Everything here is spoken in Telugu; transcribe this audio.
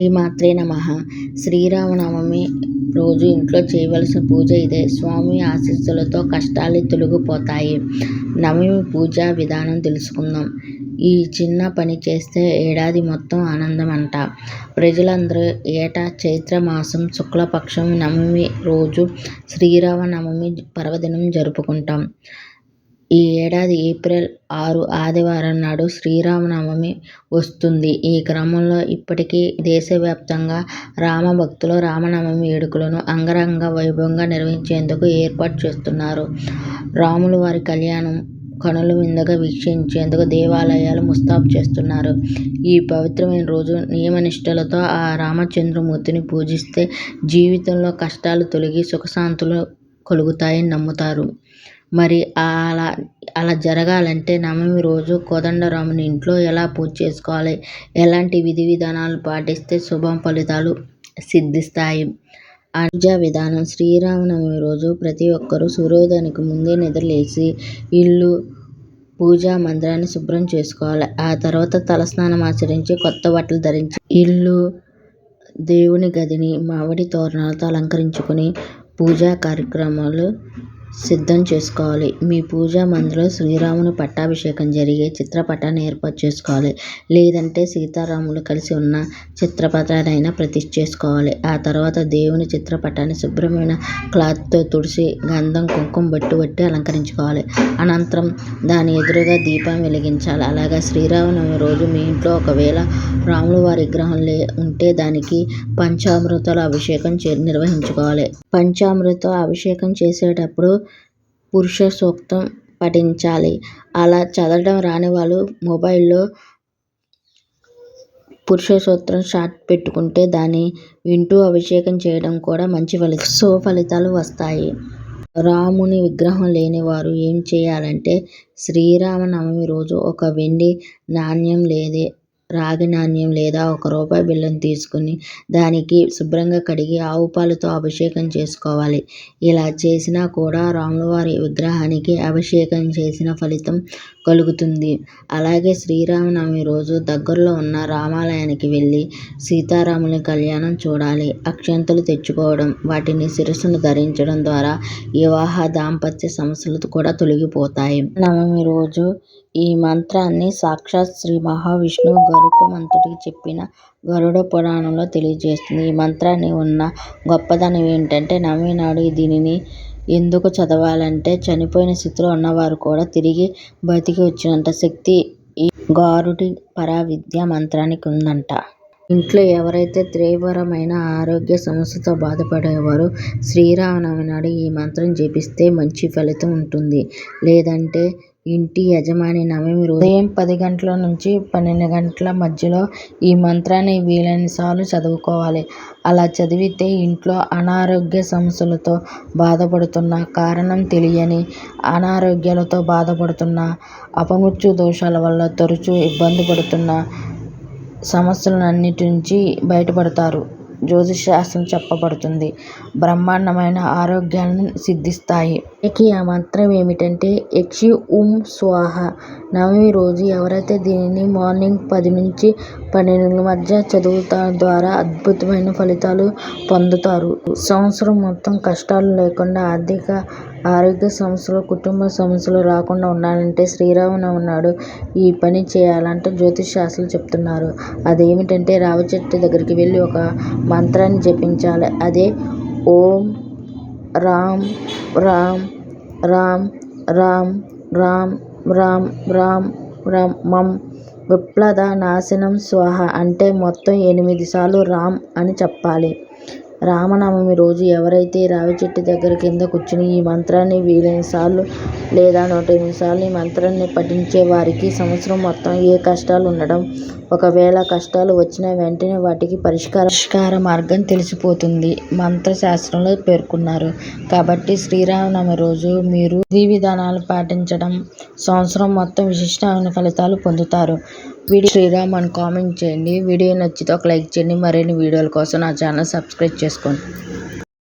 శ్రీమాత్రే నమ. శ్రీరామనవమి రోజు ఇంట్లో చేయవలసిన పూజ ఇదే. స్వామి ఆశీస్సులతో కష్టాలు తొలగిపోతాయి. నవమి పూజా విధానం తెలుసుకుందాం. ఈ చిన్న పని చేస్తే ఏడాది మొత్తం ఆనందం అంట ప్రజలందరూ ఏటా చైత్ర మాసం శుక్లపక్షం నవమి రోజు శ్రీరామనవమి పర్వదినం జరుపుకుంటాం. ఈ ఏడాది ఏప్రిల్ ఆరు ఆదివారం నాడు శ్రీరామనవమి వస్తుంది. ఈ క్రమంలో ఇప్పటికీ దేశవ్యాప్తంగా రామభక్తులు రామనవమి వేడుకలను అంగరంగ వైభవంగా నిర్వహించేందుకు ఏర్పాటు చేస్తున్నారు. రాములు వారి కళ్యాణం కనుల విందుగా వీక్షించేందుకు దేవాలయాలు ముస్తాబు చేస్తున్నారు. ఈ పవిత్రమైన రోజు నియమనిష్టలతో ఆ రామచంద్రమూర్తిని పూజిస్తే జీవితంలో కష్టాలు తొలగి సుఖశాంతులు కలుగుతాయని నమ్ముతారు. మరి అలా అలా జరగాలంటే నవమి రోజు కోదండరాముని ఇంట్లో ఎలా పూజ చేసుకోవాలి? ఎలాంటి విధి విధానాలు పాటిస్తే శుభం ఫలితాలు సిద్ధిస్తాయి? పూజా విధానం. శ్రీరామనవమి రోజు ప్రతి ఒక్కరూ సూర్యోదయానికి ముందే నిద్రలేసి ఇల్లు పూజా మందిరాన్ని శుభ్రం చేసుకోవాలి. ఆ తర్వాత తలస్నానం ఆచరించి కొత్త బట్టలు ధరించి ఇల్లు దేవుని గదిని మామిడి తోరణాలతో అలంకరించుకుని పూజా కార్యక్రమాలు సిద్ధం చేసుకోవాలి. మీ పూజా మందిలో శ్రీరాముని పట్టాభిషేకం జరిగే చిత్రపటాన్ని ఏర్పాటు చేసుకోవాలి. లేదంటే సీతారాములు కలిసి ఉన్న చిత్రపటాన్నైనా ప్రతిష్ఠ చేసుకోవాలి. ఆ తర్వాత దేవుని చిత్రపటాన్ని శుభ్రమైన క్లాత్తో తుడిచి గంధం కుంకుమ బొట్టు పెట్టి అలంకరించుకోవాలి. అనంతరం దాని ఎదురుగా దీపం వెలిగించాలి. అలాగే శ్రీరామనవమి రోజు మీ ఇంట్లో ఒకవేళ రాములు వారి విగ్రహం లే ఉంటే దానికి పంచామృతాల అభిషేకం చే నిర్వహించుకోవాలి. పంచామృత అభిషేకం చేసేటప్పుడు పురుష సూక్తం పఠించాలి. అలా చదవడం రాని వాళ్ళు మొబైల్లో పురుష సూత్రం షార్ట్ పెట్టుకుంటే దాన్ని వింటూ అభిషేకం చేయడం కూడా మంచి ఫలిత శుభ ఫలితాలు వస్తాయి. రాముని విగ్రహం లేని వారు ఏం చేయాలంటే శ్రీరామనవమి రోజు ఒక వెండి నాణ్యం లేదే రాగి నాణ్యం లేదా ఒక రూపాయి బిళ్ళను తీసుకుని దానికి శుభ్రంగా కడిగి ఆవు పాలతో అభిషేకం చేసుకోవాలి. ఇలా చేసినా కూడా రాములవారి విగ్రహానికి అభిషేకం చేసిన ఫలితం కలుగుతుంది. అలాగే శ్రీరామనవమి రోజు దగ్గరలో ఉన్న రామాలయానికి వెళ్ళి సీతారాముల కళ్యాణం చూడాలి. అక్షంతలు తెచ్చుకోవడం వాటిని శిరస్సును ధరించడం ద్వారా వివాహ దాంపత్య సమస్యలు కూడా తొలగిపోతాయి. నవమి రోజు ఈ మంత్రాన్ని సాక్షాత్ శ్రీ మహావిష్ణువు గరుత్మంతుడికి చెప్పిన గరుడ పురాణంలో తెలియజేస్తుంది. ఈ మంత్రాన్ని ఉన్న గొప్పదనం ఏంటంటే నవీనాడు దీనిని ఎందుకు చదవాలంటే చనిపోయిన స్థితిలో ఉన్నవారు కూడా తిరిగి బతికి వచ్చినంత శక్తి ఈ గారుడి పరావిద్య మంత్రానికి ఉందంట. ఇంట్లో ఎవరైతే తీవ్రమైన ఆరోగ్య సమస్యతో బాధపడేవారు శ్రీరామనవమి నాడు ఈ మంత్రం జపిస్తే మంచి ఫలితం ఉంటుంది. లేదంటే ఇంటి యజమాని నవమి రోజు ఉదయం పది గంటల నుంచి పన్నెండు గంటల మధ్యలో ఈ మంత్రాన్ని వీలైనసార్లు చదువుకోవాలి. అలా చదివితే ఇంట్లో అనారోగ్య సమస్యలతో బాధపడుతున్న కారణం తెలియని అనారోగ్యాలతో బాధపడుతున్న అపమృత్యు దోషాల వల్ల తరచూ ఇబ్బంది పడుతున్న సమస్యలన్నిటి నుంచి బయటపడతారు. జ్యోతిష్ శాస్త్రం చెప్పబడుతుంది. బ్రహ్మాండమైన ఆరోగ్యాన్ని సిద్ధిస్తాయి. ఇక ఆ మంత్రం ఏమిటంటే యక్షి ఉం స్వాహ. నవమి రోజు ఎవరైతే దీనిని మార్నింగ్ పది నుంచి పన్నెండు మధ్య చదువుతారు ద్వారా అద్భుతమైన ఫలితాలు పొందుతారు. సంవత్సరం మొత్తం కష్టాలు లేకుండా ఆర్థిక ఆరోగ్య సమస్యలు కుటుంబ సమస్యలు రాకుండా ఉండాలంటే శ్రీరామనవమి నాడు ఈ పని చేయాలంటే జ్యోతిష్ శాస్త్రులు చెప్తున్నారు. అదేమిటంటే రావి చెట్టు దగ్గరికి వెళ్ళి ఒక మంత్రాన్ని జపించాలి. అదే ఓం రామ్ రామ్ రామ్ రామ్ రామ్ రామ్ రామ్ రామ్ మం విప్లద నాశనం స్వాహ అంటే మొత్తం ఎనిమిది సార్లు రామ్ అని చెప్పాలి. రామనవమి రోజు ఎవరైతే రావి చెట్టు దగ్గర కింద కూర్చుని ఈ మంత్రాన్ని వీలైన సార్లు లేదా నూట ఎనిమిది సార్లు ఈ మంత్రాన్ని పఠించే వారికి సంవత్సరం మొత్తం ఏ కష్టాలు ఉండడం ఒకవేళ కష్టాలు వచ్చిన వెంటనే వాటికి పరిష్కార పరిష్కార మార్గం తెలిసిపోతుంది మంత్రశాస్త్రంలో పేర్కొన్నారు. కాబట్టి శ్రీరామనవమి రోజు మీరు విధి విధానాలు పాటించడం సంవత్సరం మొత్తం విశిష్టమైన ఫలితాలు పొందుతారు. వీడియో శ్రీరామ్ అని కామెంట్ చేయండి. వీడియో నచ్చితే ఒక లైక్ చేయండి. మరిన్ని వీడియోల కోసం నా ఛానల్ సబ్స్క్రైబ్ చేసుకోండి.